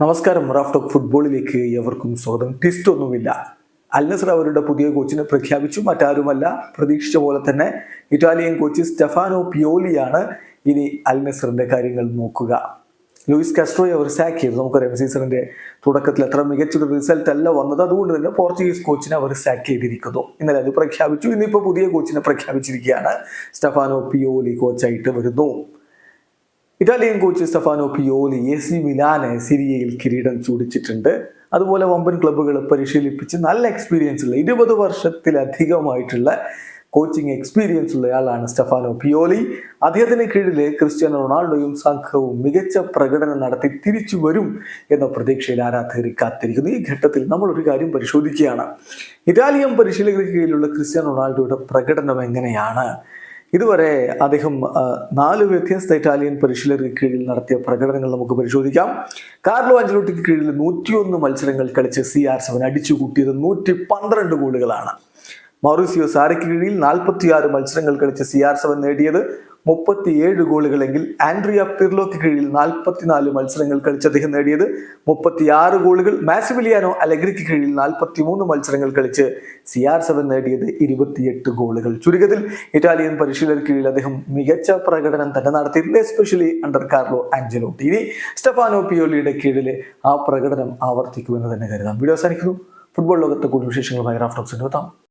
നമസ്കാരം Raf talk ഫുട്ബോളിലേക്ക് എവർക്കും സ്വാഗതം. ട്വിസ്റ്റ് ഒന്നുമില്ല. അൽനസർ അവരുടെ പുതിയ കോച്ചിനെ പ്രഖ്യാപിച്ചു. മറ്റാരുമല്ല പ്രതീക്ഷിച്ച പോലെ തന്നെ ഇറ്റാലിയൻ കോച്ച് സ്റ്റെഫാനോ പിയോലിയാണ് ഇനി അൽനസറിന്റെ കാര്യങ്ങൾ നോക്കുക. ലൂയിസ് കാസ്ട്രോയെ അവർ സാക്ക് ചെയ്തു. നമുക്കറിയാം സീസണിന്റെ തുടക്കത്തിൽ അത്ര മികച്ചൊരു റിസൾട്ട് അല്ല വന്നത്. അതുകൊണ്ട് തന്നെ പോർച്ചുഗീസ് കോച്ചിനെ അവർ സാക്ക് ചെയ്തിരിക്കുന്നു. ഇന്നലെ അത് പ്രഖ്യാപിച്ചു. ഇന്നിപ്പോൾ പുതിയ കോച്ചിനെ പ്രഖ്യാപിച്ചിരിക്കുകയാണ് സ്റ്റെഫാനോ പിയോലി കോച്ചായിട്ട് വരുന്നു. Italian coach Stefano Pioli A C മിലാനെ സിരിയയിൽ കിരീടം ചൂടിച്ചിട്ടുണ്ട്. അതുപോലെ വമ്പൻ ക്ലബ്ബുകൾ പരിശീലിപ്പിച്ച് നല്ല എക്സ്പീരിയൻസ് ഉള്ള ഇരുപത് വർഷത്തിലധികമായിട്ടുള്ള കോച്ചിങ് എക്സ്പീരിയൻസ് ഉള്ളയാളാണ് സ്റ്റഫാനോ പിയോലി. അദ്ദേഹത്തിന് കീഴിൽ ക്രിസ്ത്യാനോ റൊണാൾഡോയും സംഘവും മികച്ച പ്രകടനം നടത്തി തിരിച്ചു വരും എന്ന പ്രതീക്ഷയിൽ ആരാധകർ കാത്തിരിക്കുന്നു. ഈ ഘട്ടത്തിൽ നമ്മൾ ഒരു കാര്യം പരിശോധിക്കുകയാണ്. ഇറ്റാലിയൻ പരിശീലകർക്ക് കീഴിലുള്ള ക്രിസ്ത്യാനോ റൊണാൾഡോയുടെ പ്രകടനം എങ്ങനെയാണ്? ഇതുവരെ അദ്ദേഹം നാല് വ്യത്യസ്ത ഇറ്റാലിയൻ പരിശീലകർക്ക് കീഴിൽ നടത്തിയ പ്രകടനങ്ങൾ നമുക്ക് പരിശോധിക്കാം. കാർലോ അഞ്ചലോട്ടിക്ക് കീഴിൽ നൂറ്റിയൊന്ന് മത്സരങ്ങൾ കളിച്ച് സി ആർ സെവൻ അടിച്ചു കൂട്ടിയത് നൂറ്റി പന്ത്രണ്ട് ഗോളുകളാണ്. മൗറിസിയോ സാരയ്ക്ക് കീഴിൽ നാൽപ്പത്തിയാറ് മത്സരങ്ങൾ കളിച്ച് സി ആർ സെവൻ നേടിയത് മുപ്പത്തിയേഴ് ഗോളുകളെങ്കിൽ ആൻഡ്രിയ പിർലോക്ക് കീഴിൽ നാൽപ്പത്തിനാല് മത്സരങ്ങൾ കളിച്ച് അദ്ദേഹം നേടിയത്. മുപ്പത്തിയാറ് ഗോളുകൾ മാസിമിലിയാനോ അലഗ്രിക്ക് കീഴിൽ നാൽപ്പത്തിമൂന്ന് മത്സരങ്ങൾ കളിച്ച് സി ആർ സെവൻ നേടിയത് ഇരുപത്തിയെട്ട് ഗോളുകൾ. ചുരുക്കത്തിൽ ഇറ്റാലിയൻ പരിശീലകർ കീഴിൽ അദ്ദേഹം മികച്ച പ്രകടനം തന്നെ നടത്തിയിട്ടുണ്ട് എസ്പെഷ്യലി അണ്ടർ കാർലോ ആഞ്ചലോട്ടി ഇനി സ്റ്റെഫാനോ പിയോലിയുടെ കീഴിൽ ആ പ്രകടനം ആവർത്തിക്കുമെന്ന് തന്നെ കരുതാം. വീഡിയോ അവസാനിക്കുന്നു. ഫുട്ബോൾ ലോകത്തെ കൂടുതൽ വിശേഷങ്ങളുമായി റാഫ്റ്റോക്സിന് എത്താം.